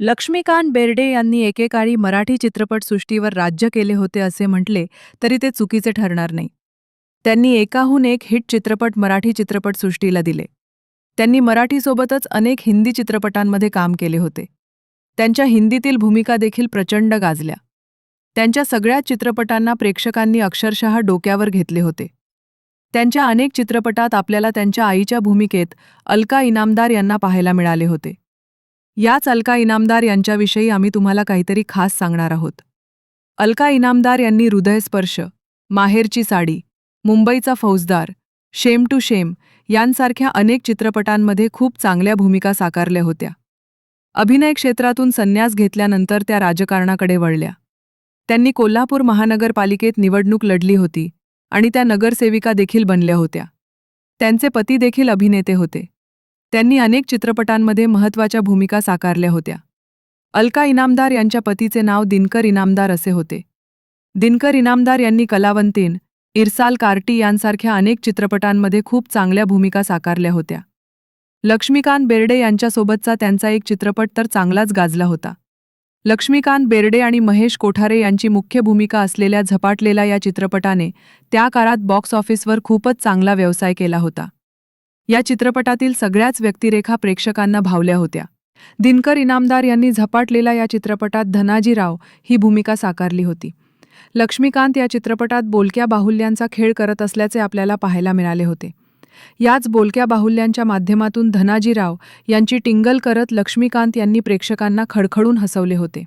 लक्ष्मीकांत बेर्डे यांनी एकेकाळी मराठी चित्रपटसृष्टीवर राज्य केले होते असे म्हटले तरी ते चुकीचे ठरणार नाही. त्यांनी एकाहून एक हिट चित्रपट मराठी चित्रपटसृष्टीला दिले. त्यांनी मराठीसोबतच अनेक हिंदी चित्रपटांमध्ये काम केले होते. त्यांच्या हिंदीतील भूमिका देखील प्रचंड गाजल्या. त्यांच्या सगळ्या चित्रपटांना प्रेक्षकांनी अक्षरशः डोक्यावर घेतले होते. त्यांच्या अनेक चित्रपटात आपल्याला त्यांच्या आईच्या भूमिकेत अलका इनामदार यांना पाहायला मिळाले होते. याच अलका इनामदार यांच्याविषयी आम्ही तुम्हाला काहीतरी खास सांगणार आहोत. अलका इनामदार यांनी हृदयस्पर्श माहेरची साडी मुंबईचा फौजदार शेम टू शेम यांसारख्या अनेक चित्रपटांमध्ये खूप चांगल्या भूमिका साकारल्या होत्या. अभिनय क्षेत्रातून संन्यास घेतल्यानंतर त्या राजकारणाकडे वळल्या. त्यांनी कोल्हापूर महानगरपालिकेत निवडणूक लढली होती आणि त्या नगरसेविका देखील बनल्या होत्या. त्यांचे पती देखील अभिनेते होते. त्यांनी अनेक चित्रपटांमध्ये महत्त्वाच्या भूमिका साकारल्या होत्या. अलका इनामदार यांच्या पतीचे नाव दिनकर इनामदार असे होते. दिनकर इनामदार यांनी कलावंतीन इरसाल कार्टी यांसारख्या अनेक चित्रपटांमध्ये खूप चांगल्या भूमिका साकारल्या होत्या. लक्ष्मीकांत बेर्डे यांच्यासोबतचा त्यांचा एक चित्रपट तर चांगलाच गाजला होता. लक्ष्मीकांत बेर्डे आणि महेश कोठारे यांची मुख्य भूमिका असलेल्या झपाटलेला या चित्रपटाने त्या काळात बॉक्स ऑफिसवर खूपच चांगला व्यवसाय केला होता. या चित्रपटातील सगळ्याच व्यक्तिरेखा प्रेक्षकांना भावल्या होत्या. दिनकर इनामदार यांनी झपाटलेला या चित्रपटात धनाजीराव ही भूमिका साकारली होती. लक्ष्मीकांत या चित्रपटात बोलक्या बाहुल्यांचा खेळ करत असल्याचे आपल्याला पाहायला मिळाले होते. याच बोलक्या बाहुल्यांच्या माध्यमातून धनाजीराव यांची टिंगल करत लक्ष्मीकांत यांनी प्रेक्षकांना खडखडून हसवले होते.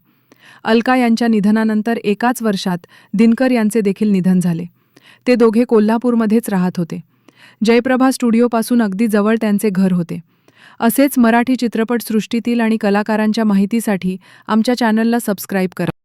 अलका यांच्या निधनानंतर एकाच वर्षात दिनकर यांचे देखील निधन झाले. ते दोघे कोल्हापूरमध्येच राहत होते. जयप्रभा स्टुडिओपासून अगदी जवळ त्यांचे घर होते. असेच मराठी चित्रपटसृष्टीतील आणि कलाकारांच्या माहितीसाठी आमच्या चॅनलला सबस्क्राईब करा.